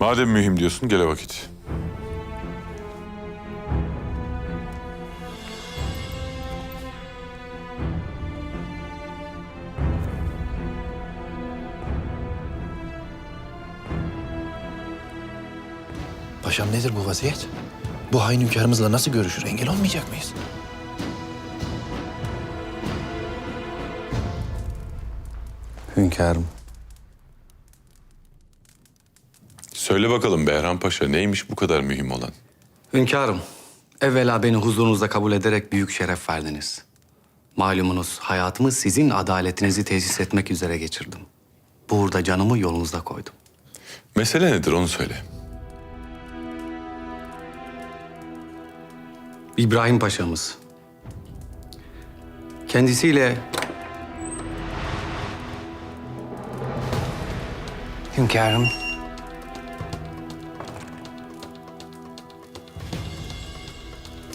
Madem mühim diyorsun gele vakit. Paşam nedir bu vaziyet? Bu hain hünkârımızla nasıl görüşür? Engel olmayacak mıyız? Hünkârım. Söyle bakalım Behram Paşa neymiş bu kadar mühim olan? Hünkârım, evvela beni huzurunuzda kabul ederek büyük şeref verdiniz. Malumunuz hayatımı sizin adaletinizi tesis etmek üzere geçirdim. Burada canımı yolunuzda koydum. Mesele nedir onu söyle. İbrahim Paşa'mız. Kendisiyle Hünkârım,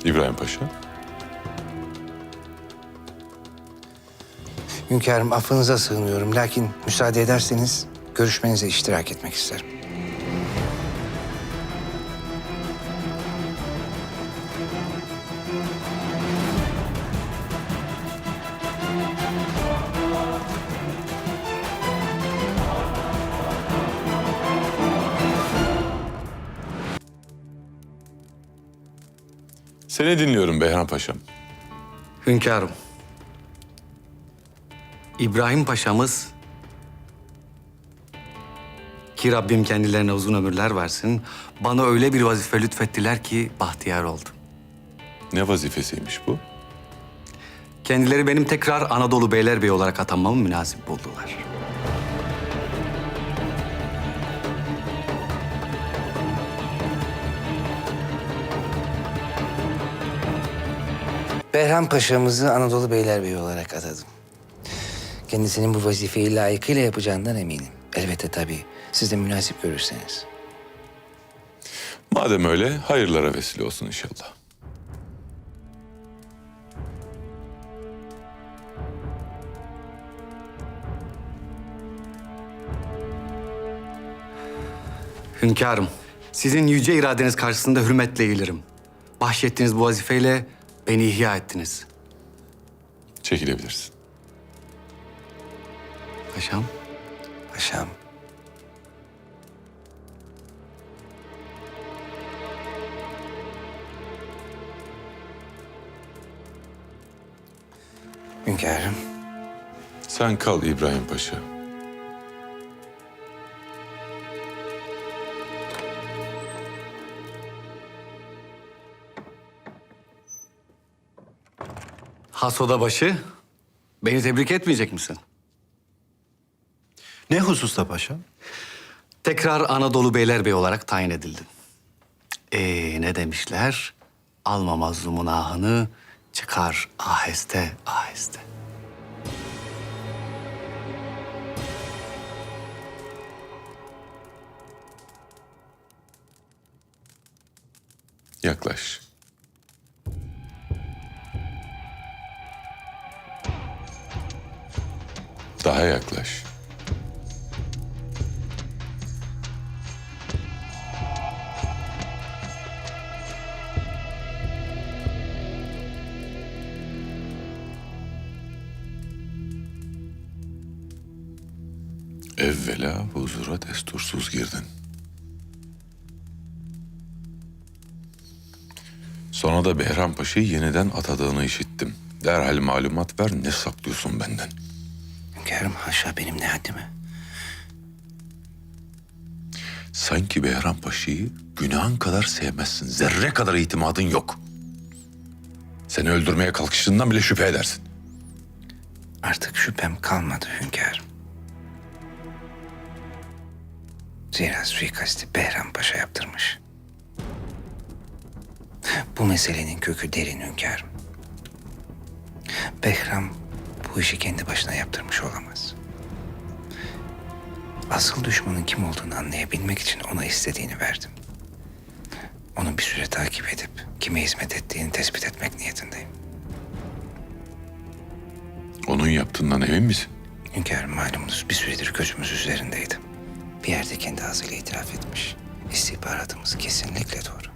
İbrahim Paşa. hünkârım affınıza sığınıyorum. Lakin müsaade ederseniz görüşmenize iştirak etmek isterim. Seni dinliyorum Behram Paşam. hünkârım. İbrahim Paşa'mız ki Rabbim kendilerine uzun ömürler versin. Bana öyle bir vazife lütfettiler ki bahtiyar oldum. Ne vazifesiymiş bu? Kendileri benim tekrar Anadolu Beylerbeyi olarak atanmamı münasip buldular. Behram Paşa'mızı Anadolu Beylerbeyi olarak atadım. Kendisinin bu vazifeyi layıkıyla yapacağından eminim. Elbette tabii siz de münasip görürseniz. Madem öyle hayırlara vesile olsun inşallah. Hünkârım, sizin yüce iradeniz karşısında hürmetle eğilirim. Bahşettiğiniz bu vazifeyle beni ihya ettiniz. Çekilebilirsin. Paşam, Paşam, hünkârım. Sen kal İbrahim Paşa. Has odabaşı, beni tebrik etmeyecek misin? Ne hususta paşam? Tekrar Anadolu Beylerbeyi olarak tayin edildin. Ee ne demişler? Alma mazlumun ahını, çıkar aheste aheste. Yaklaş. Daha yaklaş. Evvela huzura destursuz girdin. Sonra da Behram Paşa'yı yeniden atadığını işittim. Derhal malumat ver ne saklıyorsun benden? Hünkârım haşa benim ne haddime. Sanki Behram Paşa'yı günahın kadar sevmezsin. Zerre kadar itimadın yok. Seni öldürmeye kalkıştığından bile şüphe edersin. Artık şüphem kalmadı hünkârım. Zira suikasti Behram Paşa yaptırmış. Bu meselenin kökü derin hünkârım. Behram bu işi kendi başına yaptırmış olamaz. Asıl düşmanın kim olduğunu anlayabilmek için ona istediğini verdim. Onu bir süre takip edip kime hizmet ettiğini tespit etmek niyetindeyim. Onun yaptığından emin misin? Hünkârım malumunuz bir süredir gözümüz üzerindeydi. Bir yerde kendi ağzıyla itiraf etmiş. İstihbaratımız kesinlikle doğru.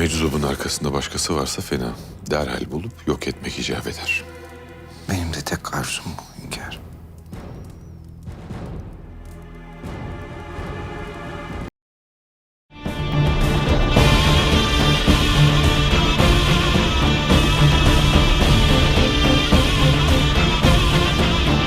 Meczubun arkasında başkası varsa fena. Derhal bulup yok etmek icap eder. Benim de tek arzum bu.